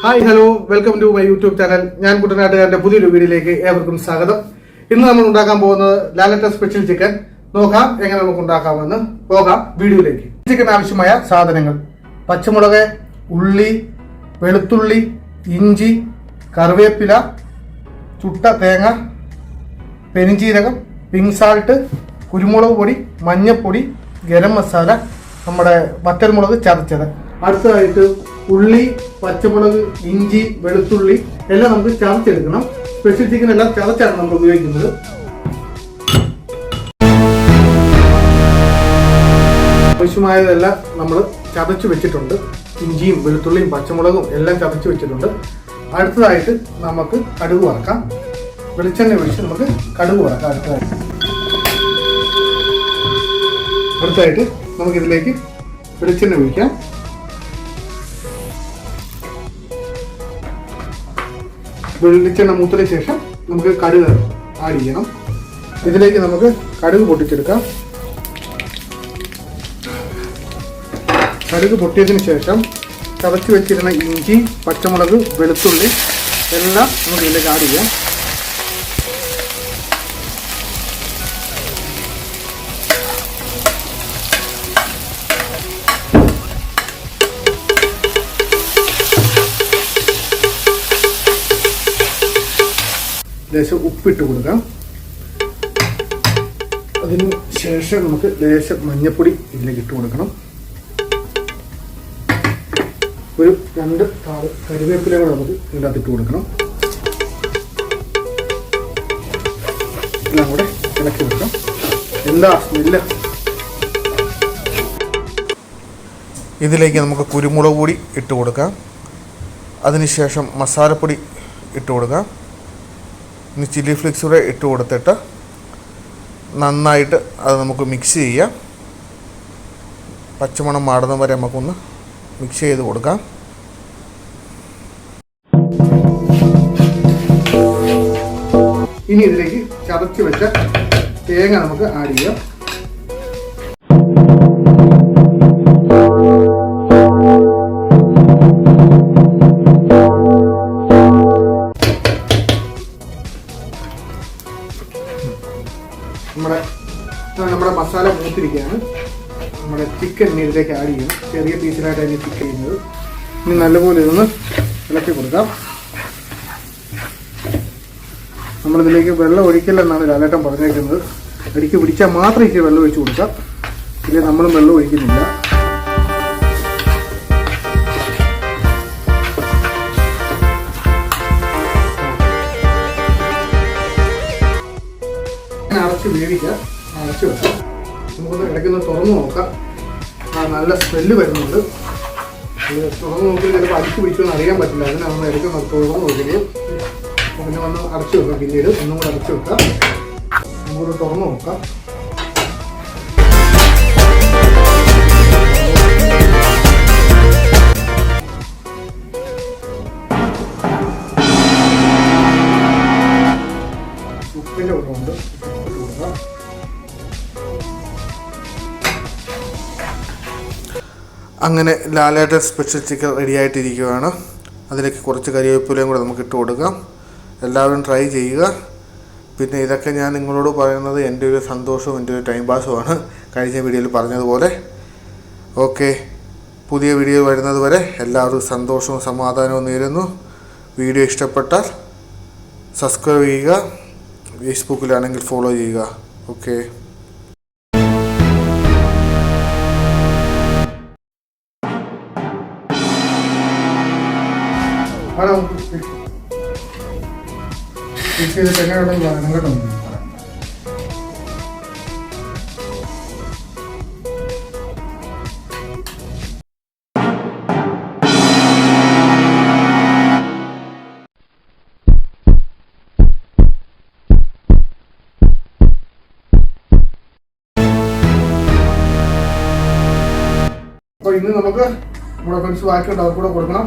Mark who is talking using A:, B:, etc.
A: Hi hello. Welcome to my YouTube channel. ഞാൻ കുട്ടനാട്ടുകാരന്റെ പുതിയൊരു വീഡിയോയിലേക്ക് ഏവർക്കും സ്വാഗതം. ഇന്ന് നമ്മൾ ഉണ്ടാക്കാൻ പോകുന്നത് ലാലറ്റ സ്പെഷ്യൽ ചിക്കൻ. നോക്കാം എങ്ങനെ നമുക്ക് ഉണ്ടാക്കാമെന്ന്. പോകാം വീഡിയോയിലേക്ക്. ചിക്കൻ ആവശ്യമായ സാധനങ്ങൾ. പച്ചമുളക് ഉള്ളി വെളുത്തുള്ളി ഇഞ്ചി കറിവേപ്പില ചുട്ട തേങ്ങ പെരിഞ്ചീരകം പിങ്ക് സാൾട്ട് കുരുമുളക് പൊടി മഞ്ഞൾപ്പൊടി ഗരം മസാല നമ്മുടെ വറ്റൽമുളക് ചതച്ചത്. അടുത്തതായിട്ട് ഉള്ളി പച്ചമുളക് ഇഞ്ചി വെളുത്തുള്ളി എല്ലാം നമുക്ക് ചതച്ചെടുക്കണം. സ്പെഷ്യൽ ചിക്കൻ എല്ലാം ചതച്ചാണ് നമ്മൾ ഉപയോഗിക്കുന്നത്. ആവശ്യമായതെല്ലാം നമ്മൾ ചതച്ച് വെച്ചിട്ടുണ്ട്. ഇഞ്ചിയും വെളുത്തുള്ളിയും പച്ചമുളകും എല്ലാം ചതച്ച് വെച്ചിട്ടുണ്ട്. അടുത്തതായിട്ട് നമുക്ക് കടുക് വറക്കാം. വെളിച്ചെണ്ണ ഒഴിച്ച് നമുക്ക് കടുക് വറക്കാം അടുത്തതായിട്ട്. അടുത്തതായിട്ട് നമുക്കിതിലേക്ക് വെളിച്ചെണ്ണ ഒഴിക്കാം. വെളിച്ചെണ്ണ മൂത്തതിന് ശേഷം നമുക്ക് കടുക് ആഡ് ചെയ്യണം. ഇതിലേക്ക് നമുക്ക് കടുക് പൊട്ടിച്ചെടുക്കാം. കടുക് പൊട്ടിയതിന് ശേഷം ചതച്ച് വെച്ചിരുന്ന ഇഞ്ചി പച്ചമുളക് വെളുത്തുള്ളി എല്ലാം നമുക്ക് ഇതിലേക്ക് ആഡ് ചെയ്യാം. ലേശം ഉപ്പിട്ട് കൊടുക്കാം. അതിന് ശേഷം നമുക്ക് ലേശം മഞ്ഞപ്പൊടി ഇതിലേക്ക് ഇട്ട് കൊടുക്കണം. ഒരു രണ്ട് താറ് കറിവേപ്പില കൂടെ നമുക്ക് ഇതിനകത്ത് ഇട്ട് കൊടുക്കണം. എല്ലാം കൂടെ ഇളക്കി വെക്കാം എന്താ സ്മെല്ല്? ഇതിലേക്ക് നമുക്ക് കുരുമുളക് പൊടി ഇട്ട് കൊടുക്കാം. അതിനുശേഷം മസാലപ്പൊടി ഇട്ട് കൊടുക്കാം. ഇനി ചില്ലി ഫ്ലേക്സ് കൂടെ ഇട്ട് കൊടുത്തിട്ട് നന്നായിട്ട് അത് നമുക്ക് മിക്സ് ചെയ്യാം. പച്ചമണം മാറുന്ന വരെ നമുക്കൊന്ന് മിക്സ് ചെയ്ത് കൊടുക്കാം. ഇനി ഇതിലേക്ക് ചതച്ച് വെച്ച തേങ്ങ നമുക്ക് ആഡ് ചെയ്യാം. നമ്മുടെ നമ്മുടെ മസാല മൂത്തിരിക്കുകയാണ്. നമ്മുടെ ചിക്കൻ ഇതിലേക്ക് ആഡ് ചെയ്യണം ചെറിയ പീസിലായിട്ട് അതിന് ചിക്കൻ ചെയ്യുന്നത്. ഇനി നല്ലപോലെ ഇതൊന്ന് ഇളക്കി കൊടുക്കാം. നമ്മളിതിലേക്ക് വെള്ളം ഒഴിക്കില്ലെന്നാണ് ലാലേട്ടൻ പറഞ്ഞേക്കുന്നത്. അടിക്ക് പിടിച്ചാൽ മാത്രം ഇച്ചിരി വെള്ളം ഒഴിച്ച് കൊടുക്കാം. പിന്നെ നമ്മളും വെള്ളം ഒഴിക്കുന്നില്ല. അടച്ച് വേവിക്കാം. അടച്ച് വെക്കാം. നമുക്കൊന്ന് ഇടയ്ക്കൊന്ന് തുറന്ന് നോക്കാം. നല്ല സ്മെല്ല് വരുന്നുണ്ട്. തുറന്ന് നോക്കി ചിലപ്പോൾ അടിച്ച് പിടിച്ചൊന്നും അറിയാൻ പറ്റില്ല. അതിന് നമ്മൾ ഇടയ്ക്ക് തുറന്ന് നോക്കുകയും പിന്നെ വന്ന് അടച്ച് വെക്കാം പിന്നീട്. ഒന്നും കൂടെ അടച്ച് വെക്കാം. നമുക്കൊന്ന് തുറന്ന് നോക്കാം. ഉപ്പിന്റെ കുറവുണ്ട് അങ്ങനെ ലാലേട്ടൻ സ്പെഷ്യൽ ചിക്കൻ റെഡി ആയിട്ടിരിക്കുകയാണ്. അതിലേക്ക് കുറച്ച് കരിവേപ്പിലയും കൂടെ നമുക്ക് ഇട്ട് കൊടുക്കാം. എല്ലാവരും ട്രൈ ചെയ്യുക. പിന്നെ ഇതൊക്കെ ഞാൻ നിങ്ങളോട് പറയുന്നത് എന്റെ ഒരു സന്തോഷവും എന്റെ ഒരു ടൈം പാസ്സുമാണ് കഴിഞ്ഞ വീഡിയോയിൽ പറഞ്ഞതുപോലെ. ഓക്കെ പുതിയ വീഡിയോ വരുന്നത് വരെ എല്ലാവർക്കും സന്തോഷവും സമാധാനവും നേരുന്നു. വീഡിയോ ഇഷ്ടപ്പെട്ടാൽ സബ്സ്ക്രൈബ് ചെയ്യുക. ഫേസ്ബുക്കിലാണെങ്കിൽ ഫോളോ ചെയ്യുക. ഓക്കെ അവിടെ നമുക്ക് ഫിക്സ് ചെയ്തിട്ട് എങ്ങനെയുണ്ടെങ്കിൽ പറയണം കേട്ടോ? അപ്പോൾ ഇന്ന് നമുക്ക് നമ്മുടെ ഫ്രണ്ട്സ് ബാക്കിയുണ്ട് അവർക്ക് കൂടെ കൊടുക്കണം.